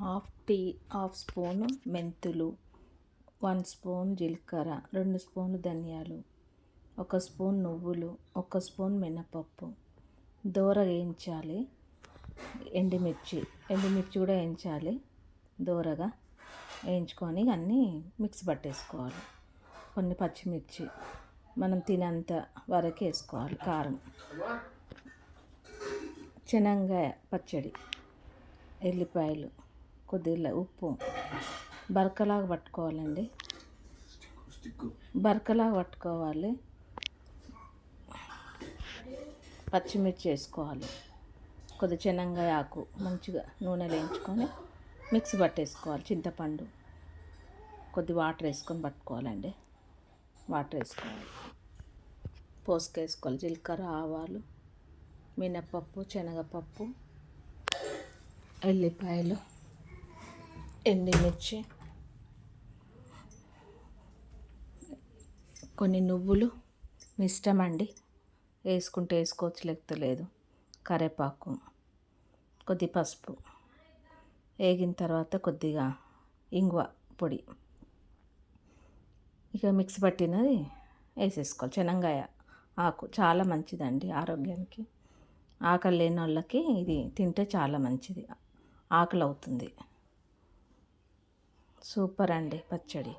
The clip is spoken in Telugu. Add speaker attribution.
Speaker 1: హాఫ్ టీ హాఫ్ స్పూన్ మెంతులు వన్ స్పూన్ జీలకర్ర రెండు స్పూన్లు ధనియాలు ఒక స్పూన్ నువ్వులు ఒక స్పూన్ మినపప్పు. దోర వేయించాలి ఎండుమిర్చి ఎండుమిర్చి కూడా వేయించాలి దోరగా. వేయించుకొని అన్నీ మిక్స్ పట్టేసుకోవాలి. కొన్ని పచ్చిమిర్చి మనం తినేంత వరకు వేసుకోవాలి కారం. శనగ పచ్చడి ఎల్లిపాయలు. కొద్దిగా ఉప్పు బరకలాగా పట్టుకోవాలండి. బరకలాగా పట్టుకోవాలి. పచ్చిమిర్చి వేసుకోవాలి. కొద్ది శనగకాయ ఆకు మంచిగా నూనెలో వేయించుకొని మిక్స్ పట్టేసుకోవాలి. చింతపండు కొద్ది వాటర్ వేసుకొని పట్టుకోవాలండి. వాటర్ వేసుకోవాలి. పోసుకేసుకోవాలి జీలకర్ర ఆవాలు మినపప్పు శనగపప్పు ఎల్లిపాయలు ఎండిమిర్చి కొన్ని నువ్వులు మీ ఇష్టం అండి వేసుకుంటే వేసుకోవచ్చు లేకపోతే లేదు. కరివేపాకు కొద్ది పసుపు వేగిన తర్వాత కొద్దిగా ఇంగువ పొడి. ఇక మిక్స్ పట్టినది వేసేసుకోవాలి. శనగాయ ఆకు చాలా మంచిదండి ఆరోగ్యానికి. ఆకలి లేని వాళ్ళకి ఇది తింటే చాలా మంచిది. ఆకలి అవుతుంది. సూపర్ అండి పచ్చడి.